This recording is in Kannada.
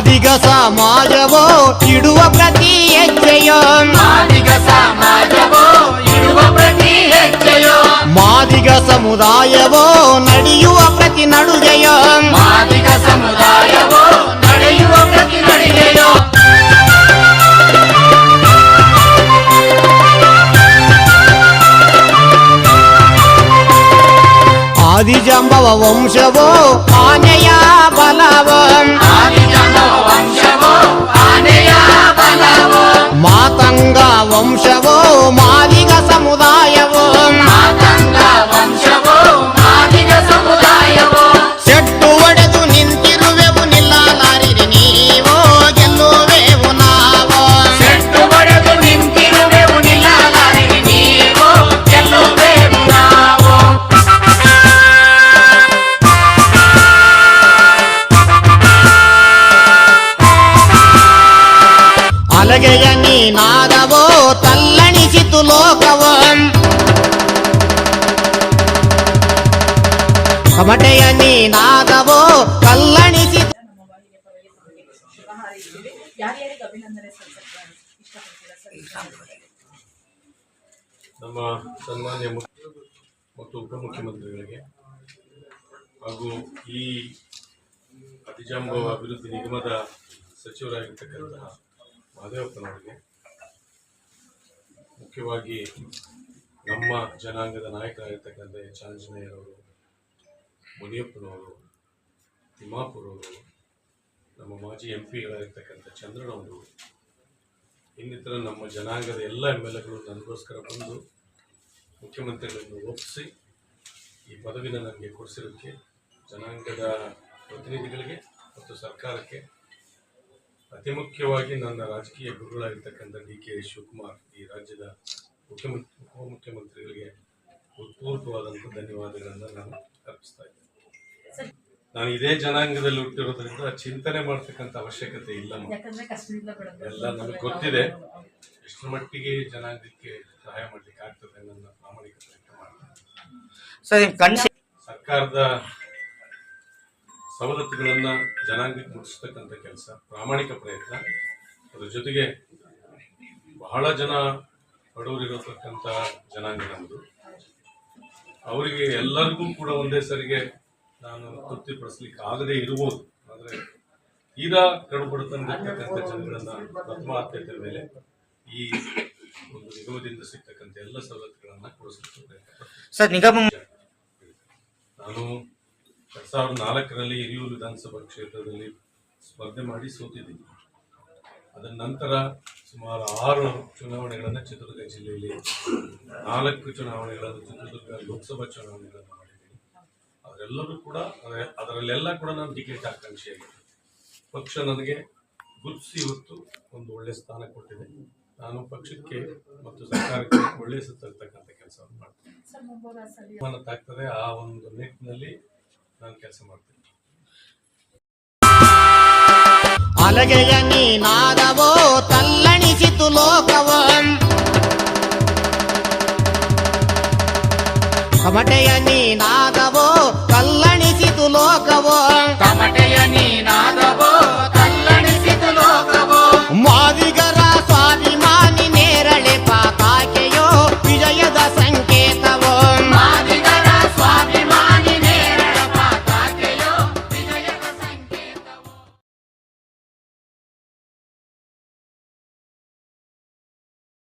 ಮಾದಿಗ ಸಮಾಜವೋ ಇಡುವ ಪ್ರತಿ ಹೆಜ್ಜೆಯೋ ಮಾದಿಗ ಸಮಾಜವೋ ಇಡುವ ಪ್ರತಿ ಹೆಜ್ಜೆಯೋ ಮಾದಿಗ ಸಮುದಾಯವೋ ನಡೆಯುವ ಪ್ರತಿ ನಡುಗೆಯೋ ಮಾದಿಗ ಸಮುದಾಯವೋ ನಡೆಯುವ ಪ್ರತಿ ನಡಿಗೆಯೋ ಆದಿಜಂಬವ ವಂಶವೋ ಆನೆಯ ಬಲವೋ ಆದಿಜಂಬವ ಮಾತಂಗ ವಂಶವೋ ಮಾದಿಗ ಸಮುದಾಯವೋ ಮಾತಂಗ ವಂಶವೋ ಮಾದಿಗ ಸಮುದಾಯವೋ ಸೆಟ್ಟು ಒಡೆದು ನಿಂತಿರುವೆವು ನಿಲ್ಲಲಾರಿರಿ ನೀವೋ ಗೆಲ್ಲುವೆವು ನಾವೋ ಸೆಟ್ಟು ಹೊಡೆದು ನಿಂತಿರುವೆವು ನಿಲ್ಲಲಾರಿರಿ ನೀವು ಗೆಲ್ಲುವೆವು ನಾವು ಅಲಗೆಯ ನೀನಾದವೋ ತಲ್ಲಣಿಸಿತು ಲೋಕವೋ ಕಮಟೆಯ ನೀನಾದವೋ ಕಲ್ಲಣಿಸಿ. ನಮ್ಮ ಸನ್ಮಾನ್ಯ ಮತ್ತು ಉಪಮುಖ್ಯಮಂತ್ರಿಗಳಿಗೆ ಹಾಗೂ ಈ ಅತಿಜಾಂಬವ ಅಭಿವೃದ್ಧಿ ನಿಗಮದ ಸಚಿವರಾಗಿರ್ತಕ್ಕಂತಹ ಮಹದೇವಪ್ಪನವರಿಗೆ ಮುಖ್ಯವಾಗಿ ನಮ್ಮ ಜನಾಂಗದ ನಾಯಕರಾಗಿರ್ತಕ್ಕಂಥ ಎಚ್ ಆಂಜನೇಯರವರು ಮುನಿಯಪ್ಪನವರು, ತಿಮ್ಮಾಪುರವರು, ನಮ್ಮ ಮಾಜಿ ಎಂ ಪಿಗಳಾಗಿರ್ತಕ್ಕಂಥ ಚಂದ್ರನವರು, ಇನ್ನಿತರ ನಮ್ಮ ಜನಾಂಗದ ಎಲ್ಲ ಎಂ ಎಲ್ ಎಗಳು ನನಗೋಸ್ಕರ ಬಂದು ಮುಖ್ಯಮಂತ್ರಿಗಳನ್ನು ಒಪ್ಪಿಸಿ ಈ ಪದವಿನ ನನಗೆ ಕೊಡಿಸಿರೋಕ್ಕೆ, ಜನಾಂಗದ ಪ್ರತಿನಿಧಿಗಳಿಗೆ ಮತ್ತು ಸರ್ಕಾರಕ್ಕೆ ಅತಿ ಮುಖ್ಯವಾಗಿ ನನ್ನ ರಾಜಕೀಯ ಗುರುಗಳಾಗಿರ್ತಕ್ಕಂಥ ಡಿ ಕೆ ಶಿವಕುಮಾರ್ ಈ ರಾಜ್ಯದ ಮುಖ್ಯಮಂತ್ರಿ ಉಪಮುಖ್ಯಮಂತ್ರಿಗಳಿಗೆ ಹೃತ್ಪೂರ್ವಕವಾದಂಥ ಧನ್ಯವಾದಗಳನ್ನು ನಾನು ಅರ್ಪಿಸ್ತಾ ಇದ್ದೇನೆ. ನಾನು ಇದೇ ಜನಾಂಗದಲ್ಲಿ ಹುಟ್ಟಿರೋದ್ರಿಂದ ಚಿಂತನೆ ಮಾಡ್ತಕ್ಕಂಥ ಅವಶ್ಯಕತೆ ಇಲ್ಲ ಎಲ್ಲ ನನಗೆ ಗೊತ್ತಿದೆ. ಎಷ್ಟು ಮಟ್ಟಿಗೆ ಜನಾಂಗಕ್ಕೆ ಸಹಾಯ ಮಾಡ್ಲಿಕ್ಕೆ ಆಗ್ತದೆ ನನ್ನ ಪ್ರಾಮಾಣಿಕ ಪ್ರಯತ್ನ ಸರ್ ಸರ್ಕಾರದ ಸವಲತ್ತುಗಳನ್ನ ಜನಾಂಗಕ್ಕೆ ಮುಟ್ಟಿಸ್ತಕ್ಕಂಥ ಕೆಲಸ ಪ್ರಾಮಾಣಿಕ ಪ್ರಯತ್ನ. ಅದ್ರ ಜೊತೆಗೆ ಬಹಳ ಜನ ಬಡವರಿರತಕ್ಕಂಥ ಜನಾಂಗ ನಮ್ಮದು ಅವರಿಗೆ ಎಲ್ಲರಿಗೂ ಕೂಡ ಒಂದೇ ಸರಿಗೆ ನಾನು ತೃಪ್ತಿಪಡಿಸ್ಲಿಕ್ಕೆ ಆಗದೇ ಇರಬಹುದು ಆದರೆ ತೀರಾ ಕಡುಬಡತನದಲ್ಲಿರ್ತಕ್ಕಂಥ ಜನಗಳನ್ನ ಪ್ರಥಮ ಆದ್ಯತೆ ಮೇಲೆ ಈ ಒಂದು ನಿಗಮದಿಂದ ಸಿಗ್ತಕ್ಕಂಥ ಎಲ್ಲ ಸವಲತ್ತುಗಳನ್ನು ಕೊಡಿಸಲಿಕ್ಕೆ ಪ್ರಯತ್ನ ಸರ್ ನಿಗಮ ನಾನು ಎರಡ್ ಸಾವಿರದ ನಾಲ್ಕರಲ್ಲಿ ಹಿರಿಯೂರು ವಿಧಾನಸಭಾ ಕ್ಷೇತ್ರದಲ್ಲಿ ಸ್ಪರ್ಧೆ ಮಾಡಿ ಸೋತಿದ್ದೀನಿ. ಅದರ ನಂತರ ಸುಮಾರು ಆರು ಚುನಾವಣೆಗಳನ್ನು ಚಿತ್ರದುರ್ಗ ಜಿಲ್ಲೆಯಲ್ಲಿ ನಾಲ್ಕು ಚುನಾವಣೆಗಳನ್ನು ಚಿತ್ರದುರ್ಗ ಲೋಕಸಭಾ ಚುನಾವಣೆಗಳನ್ನು ಮಾಡಿದ್ದೀನಿ. ಅವರೆಲ್ಲರೂ ಕೂಡ ಅದ- ಅದರಲ್ಲೆಲ್ಲ ಕೂಡ ನಾನು ಟಿಕೆಟ್ ಆಕಾಂಕ್ಷಿಯಾಗಿದ್ದೆ ಪಕ್ಷ ನನಗೆ ಗುರುತಿಸಿ ಇವತ್ತು ಒಂದು ಒಳ್ಳೆ ಸ್ಥಾನ ಕೊಟ್ಟಿದೆ. ನಾನು ಪಕ್ಷಕ್ಕೆ ಮತ್ತು ಸರ್ಕಾರಕ್ಕೆ ಒಳ್ಳೆಯ ಸುತ್ತಿರ್ತಕ್ಕಂಥ ತರ್ತಕ್ಕಂಥ ಕೆಲಸವನ್ನು ಮಾಡ್ತೀನಿ. ಆ ಒಂದು ನಿಟ್ಟಿನಲ್ಲಿ ನಾನು ಕೆಲಸ ಮಾಡ್ತೀನಿ. ಅಲಗೆಯ ನೀನಾದವೋ